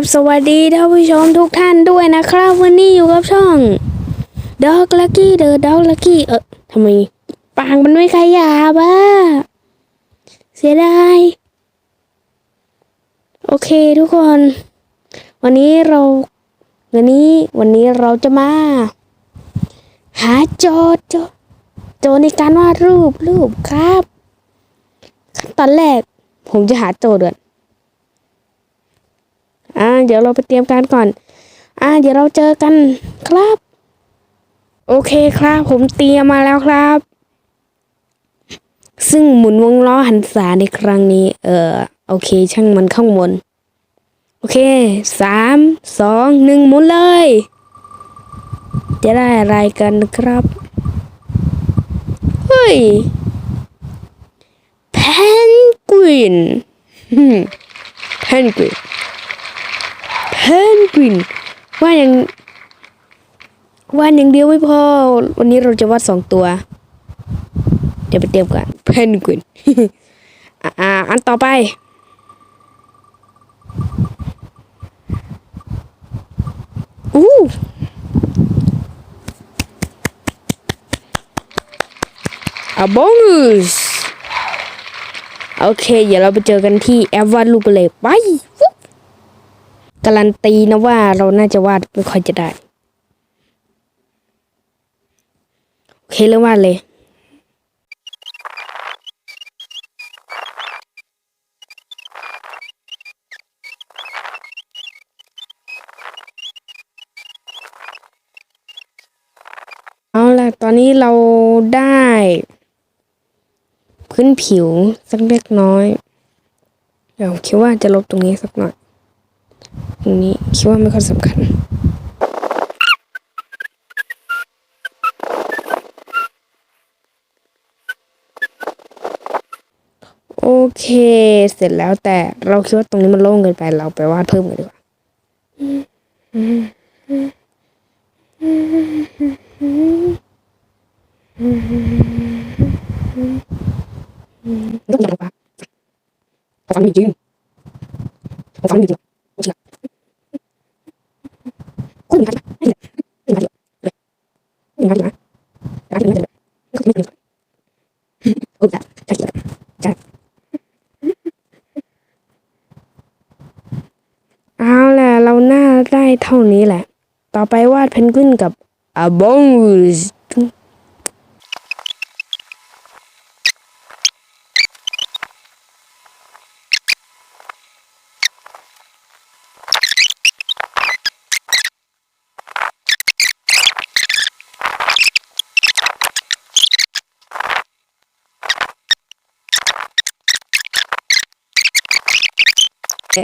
บสวัสดีท่านผู้ชมทุกท่านด้วยนะครับ วันนี้อยู่กับช่อง Dog Lucky The Dog Lucky เออทำไมปางมันไม่ขยับอะเสียดายโอเคทุกคน วันนี้เราวันนี้วันนี้เราจะมา หาโจโจทย์โจทย์ในการวาดรูปรูปครับขั้นตอนแรกผมจะหาโจทย์ก่อน อ่า เดี๋ยวเราไปเตรียมการก่อน อ่า เดี๋ยวเราเจอกันครับ โอเคครับ ผมเตรียมมาแล้วครับ ซึ่งหมุนวงล้อหันษาในครั้งนี้ เออโอเค ช่างมันข้างบน โอเคสามสองหนึ่งหมุนเลย จะได้อะไรกันครับ เฮ้ยเพนกวินเพนกวิน เพนกวินว่าย่างวาดอย่างเดียวไม่พอ วันนี้เราจะวาดสองตัว เดี๋ยวไปเตรียมกันเพนกวินอ่าอันต่อไป อู้อาบองสโอเค เดี๋ยวเราไปเจอกันที่แอปวาดรูปกันเลยไป การันตีนะว่าเราน่าจะวาดไม่ค่อยจะได้ โอเคเริ่มวาดเลยเอาล่ะ ตอนนี้เราได้ พื้นผิวสักเล็กน้อย เดี๋ยวคิดว่าจะลบตรงนี้สักหน่อย ตรงนี้คิดว่าไม่ค่อยสำคัญโอเค เสร็จแล้วแต่เราคิดว่าตรงนี้มันโล่งเกินไปเราไปวาดเพิ่มกันดีกว่าต้องอย่างไรวะผมฟังจริงฟังจริงผมเชื่อคุณมีใครไหมไม่ เลยไม่มีใครเลยไม่มีใครเลยร้านที่นี่เลยไม่ไม่ไม่โอ้ยใช่ใช่ใช่เอาแหละเราหน้าได้เท่านี้แหละ ต่อไปวาดเพนกวินกับอาบองส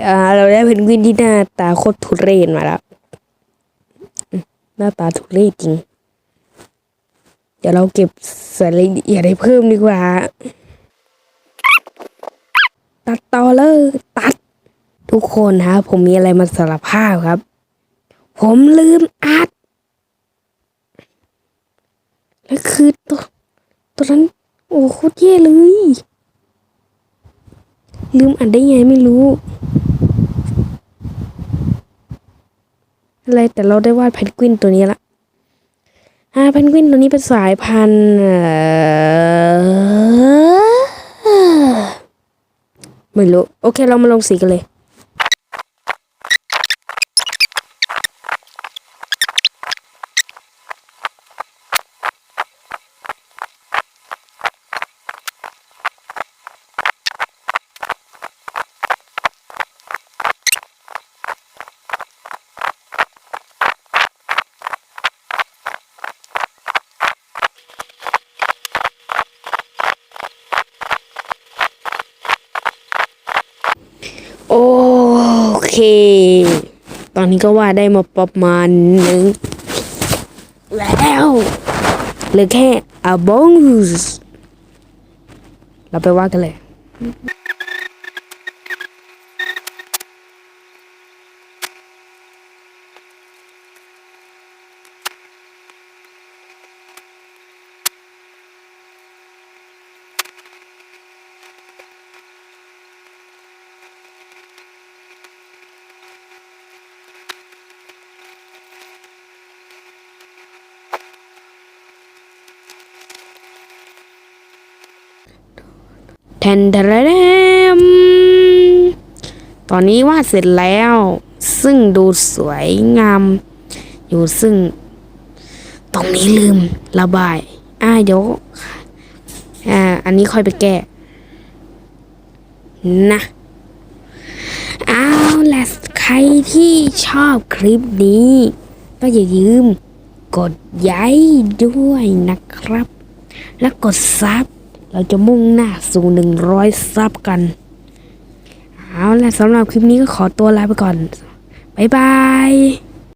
อ่าเราได้เพนกวินที่หน้าตาโคตรทุเรศมาแล้ว หน้าตาทุเรศจริง เดี๋ยวเราเก็บส่วนละเอียดให้เพิ่มดีกว่า ตัดต่อเลยตัด ทุกคนฮะ ผมมีอะไรมาสารภาพครับ ผมลืมอัดแล้วคือตัวตัวนั้น โอ้โคตรแย่เลย ลืมอัดได้ไงไม่รู้ อะไรแต่เราได้วาดเพนกวินตัวนี้ละอ่าเพนกวินตัวนี้เป็นสายพันธุ์ไม่รู้ โอเคเรามาลงสีกันเลย โอเค ตอนนี้ก็ว่าได้มาประมาณหนึ่งแล้วเหลือแค่อาบองสเราไปว่ากันเลย แทนแทนตอนนี้วาดเสร็จแล้ว ซึ่งดูสวยงาม อยู่ซึ่ง ตรงนี้ลืมระบาย อ่าเดี๋ยวอ่า อันนี้ค่อยไปแก้ นะเอาละใครที่ชอบคลิปนี้ ก็อย่าลืม กดไลค์ด้วยนะครับ และกดซับ เราจะมุ่งหน้าสู่หนึ่งร้อยซับกัน เอาล่ะสำหรับคลิปนี้ก็ขอตัวลาไปก่อน บ๊ายบาย